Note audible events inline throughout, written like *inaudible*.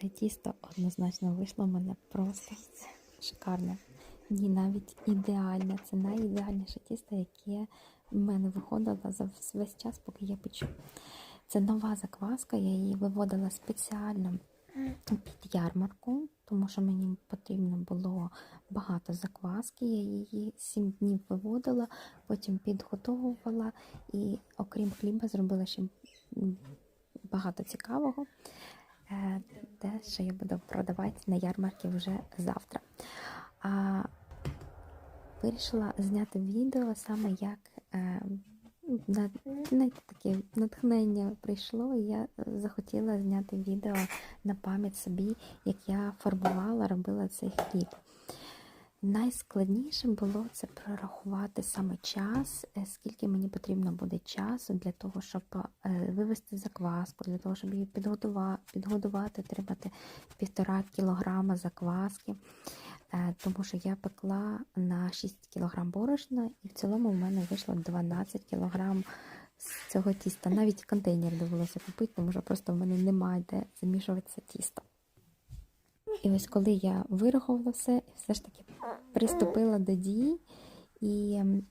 Це тісто однозначно вийшло в мене просто шикарне. Ні, навіть ідеальне. Це найідеальніше тісто, яке в мене виходило за весь час, поки я печу. Це нова закваска, я її виводила спеціально під ярмарку, тому що мені потрібно було багато закваски. Я її 7 днів виводила, потім підготовувала і, окрім хліба, зробила ще багато цікавого. Е, Те, що я буду продавати на ярмарці вже завтра. А вирішила зняти відео саме як е, на, на таке натхнення прийшло, і я захотіла зняти відео на пам'ять собі, як я фарбувала, робила цей хліб. Найскладніше було це прорахувати саме час, е, скільки мені потрібно буде часу для того, щоб е, вивести закваску, для того, щоб її підготувати, підгодувати, отримати півтора кілограма закваски. Е, Тому що я пекла на 6 кг борошна, і в цілому в мене вийшло 12 кг з цього тіста. Навіть контейнер довелося купити, тому що просто в мене немає де замішувати це тісто. І ось коли я вирахувала все, все ж таки приступила до дії, і ем,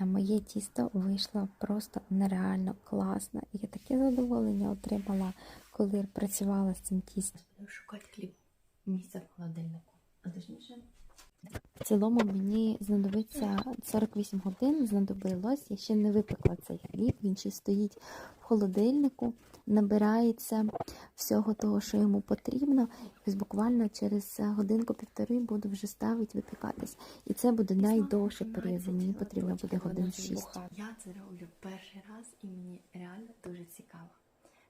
моє тісто вийшло просто нереально класно. І я таке задоволення отримала, коли працювала з цим тістом. Шукати хліб. Місце в холодильнику. А точніше, В цілому мені знадобиться 48 годин, знадобилось. Я ще не випекла цей хліб, він ще стоїть в холодильнику, набирається всього того, що йому потрібно. І ось буквально через годинку-півтори буду вже ставити випікатись. І це буде найдовший період, мені потрібно буде годин 6. Я це роблю перший раз і мені реально дуже цікаво.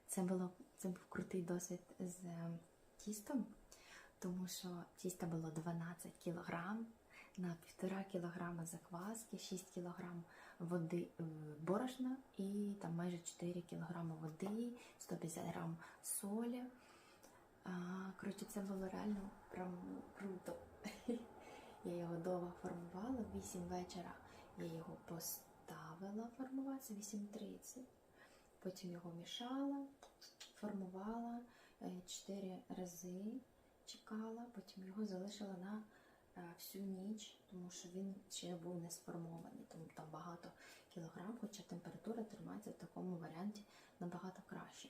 Це було це був крутий досвід з е, тістом, тому що тіста було 12 кг, на 1,5 кг закваски, 6 кг води е, борошна і там майже 4 кг води, 150 г солі. Коротше, це було реально прям круто. *laughs* Я його довго формувала, в 8 вечора я його поставила формуватися, 8.30. Потім його мішала, формувала 4 рази, чекала, потім його залишила на е, всю ніч, тому що він ще був не сформований, тому там багато кілограм, хоча температура тримається в такому варіанті набагато краще.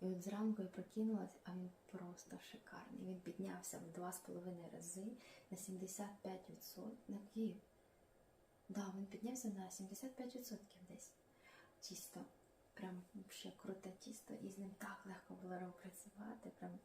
І от зранку я прокинулась, а він просто шикарний. Він піднявся в 2,5 рази на 75%. На Київ. Да, він піднявся на 75% десь. Тісто. Прям ще круте тісто, і з ним так легко було працювати. Прям